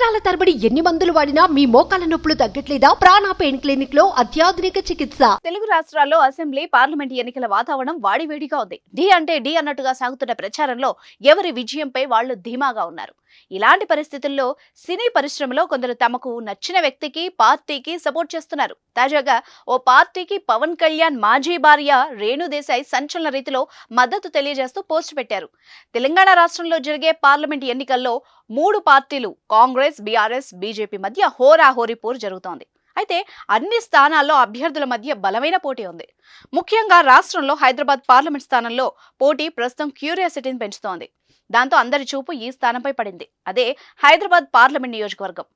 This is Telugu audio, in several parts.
సంవత్సరాల తరబడి ఎన్ని మందులు వాడినా మీ మోకాల నొప్పులు తగ్గట్లేదా? ప్రాణా పెయిన్ క్లినిక్లో అత్యాధునిక చికిత్స. తెలుగు రాష్ట్రాల్లో అసెంబ్లీ పార్లమెంట్ ఎన్నికల వాతావరణం వాడివేడిగా ఉంది. డి అంటే డి అన్నట్టుగా సాగుతున్న ప్రచారంలో ఎవరి విజయంపై వాళ్ళు ధీమాగా ఉన్నారు? ఇలాంటి పరిస్థితుల్లో సినీ పరిశ్రమలో కొందరు తమకు నచ్చిన వ్యక్తికి పార్టీకి సపోర్ట్ చేస్తున్నారు. తాజాగా ఓ పార్టీకి పవన్ కళ్యాణ్ మాజీ భార్య రేణు దేశాయ్ సంచలన రీతిలో మద్దతు తెలియజేస్తూ పోస్ట్ పెట్టారు. తెలంగాణ రాష్ట్రంలో జరిగే పార్లమెంట్ ఎన్నికల్లో మూడు పార్టీలు కాంగ్రెస్ బీఆర్ఎస్ బీజేపీ మధ్య హోరాహోరీ పోరు జరుగుతోంది. అయితే అన్ని స్థానాల్లో అభ్యర్థుల మధ్య బలమైన పోటీ ఉంది. ముఖ్యంగా రాష్ట్రంలో హైదరాబాద్ పార్లమెంట్ స్థానంలో పోటీ ప్రస్తుతం క్యూరియాసిటీని పెంచుతోంది. దాంతో అందరి చూపు ఈ స్థానంపై పడింది. అదే హైదరాబాద్ పార్లమెంట్ నియోజకవర్గం.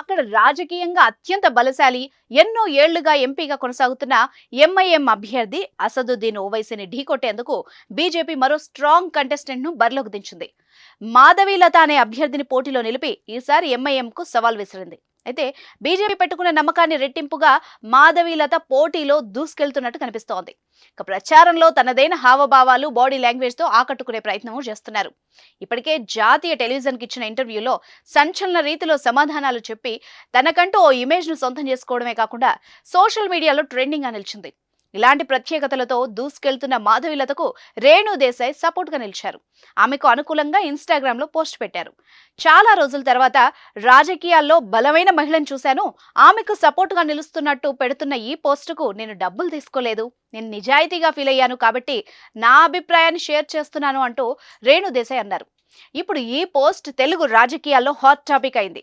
అక్కడ రాజకీయంగా అత్యంత బలశాలి ఎన్నో ఏళ్ళుగా ఎంపీగా కొనసాగుతున్న ఎంఐఎం అభ్యర్థి అసదుద్దీన్ ఓవైసీని ఢీకొట్టేందుకు బీజేపీ మరో స్ట్రాంగ్ కంటెస్టెంట్ను బరిలోకి దించింది. మాధవీలత అనే అభ్యర్థిని పోటీలో నిలిపి ఈసారి ఎంఐఎంకు సవాల్ విసిరింది. అయితే బీజేపీ పెట్టుకున్న నమ్మకాన్ని రెట్టింపుగా మాధవీలత పోటీలో దూసుకెళ్తున్నట్టు కనిపిస్తోంది. ఇక ప్రచారంలో తనదైన హావభావాలు బాడీ లాంగ్వేజ్తో ఆకట్టుకునే ప్రయత్నం చేస్తున్నారు. ఇప్పటికే జాతీయ టెలివిజన్కి ఇచ్చిన ఇంటర్వ్యూలో సంచలన రీతిలో సమాధానాలు చెప్పి తనకంటూ ఓ ఇమేజ్ను సొంతం చేసుకోవడమే కాకుండా సోషల్ మీడియాలో ట్రెండింగ్గా నిలిచింది. ఇలాంటి ప్రత్యేకతలతో దూసుకెళ్తున్న మాధవిలతకు రేణు దేశాయ్ నిలిచారు. ఆమెకు అనుకూలంగా ఇన్స్టాగ్రామ్లో పోస్ట్ పెట్టారు. చాలా రోజుల తర్వాత రాజకీయాల్లో బలమైన మహిళను చూశాను. ఆమెకు సపోర్ట్గా నిలుస్తున్నట్టు పెడుతున్న ఈ పోస్టుకు నేను డబ్బులు తీసుకోలేదు. నేను నిజాయితీగా ఫీల్ అయ్యాను కాబట్టి నా అభిప్రాయాన్ని షేర్ చేస్తున్నాను అంటూ రేణు దేశాయ్ అన్నారు. ఇప్పుడు ఈ పోస్ట్ తెలుగు రాజకీయాల్లో హాట్ టాపిక్ అయింది.